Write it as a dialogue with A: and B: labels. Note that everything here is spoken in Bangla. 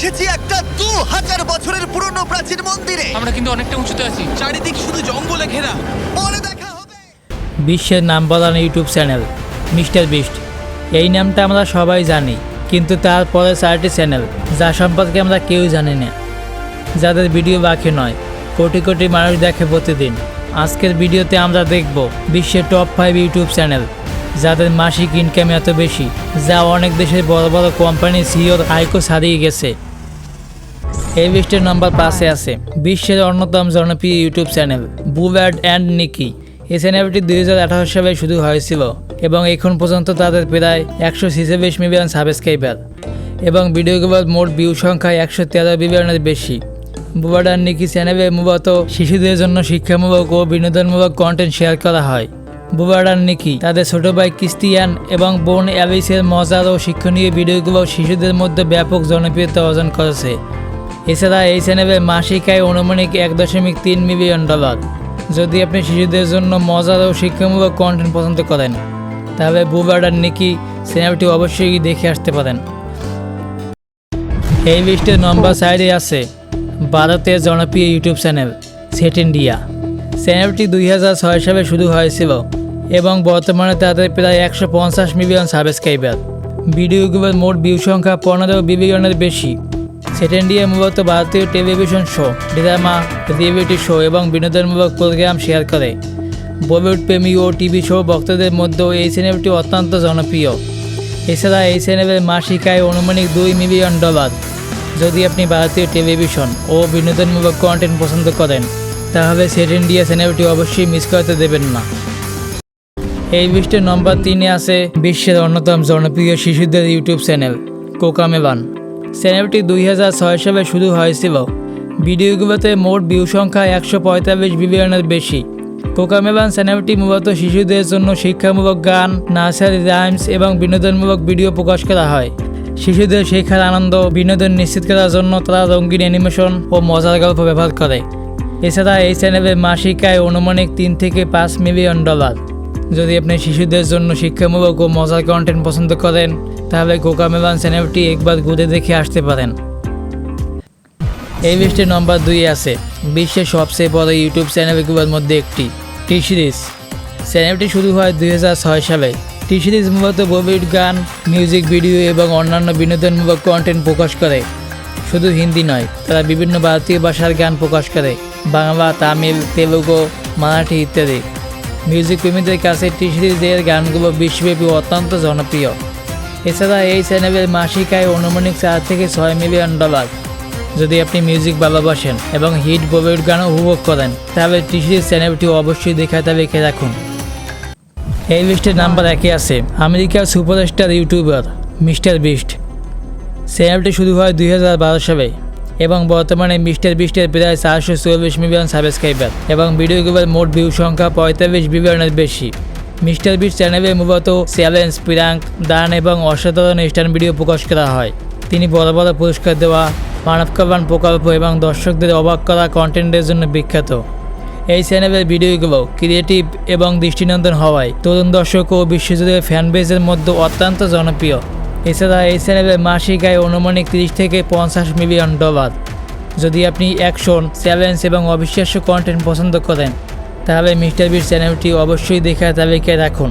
A: এসেছি একটা দু হাজার বছরের পুরনো প্রাচীন মন্দিরে।
B: আমরা কিন্তু অনেকটা উঁচুতে আছি।
C: চারিদিক শুধু জঙ্গলে ঘেরা।
A: পরে দেখা হবে।
D: বিশ্বের নাম বলানো ইউটিউব চ্যানেল মিস্টার বিস্ট। এই নামটা আমরা সবাই জানি কিন্তু তারপরে চারটি চ্যানেল যা সম্পর্কে আমরা কেউ জানি না। যাদের ভিডিও বাকি নয় কোটি কোটি মানুষ দেখে প্রতিদিন। আজকের ভিডিওতে আমরা দেখব বিশ্বের টপ ফাইভ ইউটিউব চ্যানেল যাদের মাসিক ইনকাম এত বেশি যা অনেক দেশের বড় বড় কোম্পানি সিওর আয়কো ছাড়িয়ে গেছে। এই লিস্টের নম্বর পাশে আছে। বিশ্বের অন্যতম জনপ্রিয় ইউটিউব চ্যানেল বুব্যাড অ্যান্ড নিকি। এই চ্যানেলটি দুই হাজার আঠারো সালে শুরু হয়েছিল এবং এখন পর্যন্ত তাদের প্রায় একশো ছেচল্লিশ মিলিয়ন সাবস্ক্রাইবার এবং ভিডিওগুলোর মোট ভিউ সংখ্যা একশো তেরো মিলিয়নের বেশি। বুবাড অ্যান্ড নিকি চ্যানেলে মূলত শিশুদের জন্য শিক্ষামূলক ও বিনোদনমূলক কন্টেন্ট শেয়ার করা হয়। বুবাড আর নিকি তাদের ছোট ভাই ক্রিস্টিয়ান এবং বোন অ্যালিসের মজার ও শিক্ষণীয় ভিডিওগুলো শিশুদের মধ্যে ব্যাপক জনপ্রিয়তা অর্জন করেছে। এছাড়া এই চ্যানেলে মাসিক আয় অনুমানিক এক দশমিক তিন মিলিয়ন ডলার। যদি আপনি শিশুদের জন্য মজার ও শিক্ষামূলক কন্টেন্ট পছন্দ করেন, তাহলে বুবার্ড আর নিকি চ্যানেলটি অবশ্যই দেখে আসতে পারেন। এই লিস্টের নম্বর সাইডে আছে ভারতের জনপ্রিয় ইউটিউব চ্যানেল সেট ইন্ডিয়া। চ্যানেলটি দুই হাজার ছয় সালে শুরু হয়েছিল এবং বর্তমানে তাদের প্রায় একশো পঞ্চাশ মিলিয়ন সাবস্ক্রাইবার ভিডিওগুলোর মোট ভিউ সংখ্যা পনেরো বিলিয়নের বেশি। সেট ইন্ডিয়া মূলত ভারতীয় television show drama reality show এবং বিনোদনমূলক প্রোগ্রাম শেয়ার করে। বলিউড প্রেমী ও টিভি শো ভক্তদের মধ্যেও এই চ্যানেলটি অত্যন্ত জনপ্রিয়। এছাড়া এই চ্যানেলের মাসিক আয় অনুমানিক দুই মিলিয়ন ডলার যদি আপনি ভারতীয় টেলিভিশন ও বিনোদনমূলক কন্টেন্ট পছন্দ করেন, তাহলে সেট ইন্ডিয়া চ্যানেলটি অবশ্যই মিস করতে দেবেন না। এই লিস্টের নম্বর তিনে আছে বিশ্বের অন্যতম জনপ্রিয় শিশুদের ইউটিউব চ্যানেল কোকামেবান চ্যানেলটি দুই হাজার ছয় সালে শুরু হয়েছিল ভিডিওগুলোতে মোট ভিউ সংখ্যা একশো পঁয়তাল্লিশ বিলিয়নের বেশি। কোকামেবান চ্যানেলটি মূলত শিশুদের জন্য শিক্ষামূলক গান নার্সারি রাইমস এবং বিনোদনমূলক ভিডিও প্রকাশ করা হয়। শিশুদের শেখার আনন্দ, বিনোদন নিশ্চিত করার জন্য তারা রঙিন অ্যানিমেশন ও মজার গল্প ব্যবহার করে। এছাড়া এই চ্যানেলের মাসিক আয় অনুমানিক তিন থেকে পাঁচ মিলিয়ন ডলার। যদি আপনি শিশুদের জন্য শিক্ষামূলক ও মজার কন্টেন্ট পছন্দ করেন তাহলে কোকামেলান চ্যানেলটি একবার ঘুরে দেখে আসতে পারেন। এই লিস্টে নম্বর দুই আছে, বিশ্বের সবচেয়ে বড় ইউটিউব চ্যানেলগুলোর মধ্যে একটি টি সিরিজ চ্যানেলটি শুরু হয় দুই ছয় সালে। টি সিরিজ মূলত বলিউড গান মিউজিক ভিডিও এবং অন্যান্য বিনোদনমূলক কন্টেন্ট প্রকাশ করে। শুধু হিন্দি নয়, তারা বিভিন্ন ভারতীয় ভাষার গান প্রকাশ করে। বাংলা, তামিল, তেলুগু, মারাঠি ইত্যাদি। মিউজিক প্রেমীদের কাছে টি সিরিজের গানগুলো বিশ্বব্যাপী অত্যন্ত জনপ্রিয়। এছাড়া এই চ্যানেলের মাসিক আয় অনুমানিক চার থেকে ছয় মিলিয়ন ডলার। যদি আপনি মিউজিক ভালোবাসেন এবং হিট বলিউড গানও উপভোগ করেন, তাহলে টিসির চ্যানেলটি অবশ্যই দেখাতে লিখে রাখুন। এই লিস্টের নাম্বার একে আছে। আমেরিকার সুপারস্টার ইউটিউবার মিস্টার বিস্ট। চ্যানেলটি শুরু হয় দুই হাজার বারো সালে এবং বর্তমানে মিস্টার বিস্টের প্রায় চারশো চল্লিশ মিলিয়ন সাবস্ক্রাইবার এবং ভিডিওগুলোর মোট ভিউ সংখ্যা পঁয়তাল্লিশ মিলিয়নের বেশি। মিস্টার বিস্ট চ্যানেলে মূলত চ্যালেঞ্জ প্রাঙ্ক দান এবং অসাধারণ স্ট্যান্ড ভিডিও প্রকাশ করা হয়। তিনি বড় বড় পুরস্কার দেওয়া, মানব কল্যাণ প্রকল্প এবং দর্শকদের অবাক করা কন্টেন্টের জন্য বিখ্যাত। এই চ্যানেলের ভিডিওগুলো ক্রিয়েটিভ এবং দৃষ্টিনন্দন হওয়ায় তরুণ দর্শক ও বিশ্বজুড়ে ফ্যানবেজের মধ্যে অত্যন্ত জনপ্রিয়। এছাড়া এই চ্যানেলের মাসিক আয় অনুমানিক তিরিশ থেকে পঞ্চাশ মিলিয়ন ডলার। যদি আপনি অ্যাকশন, চ্যালেঞ্জ এবং অবিশ্বাস্য কন্টেন্ট পছন্দ করেন তাহলে মিস্টার বিট চ্যানেলটি অবশ্যই দেখা তালিকায় রাখুন।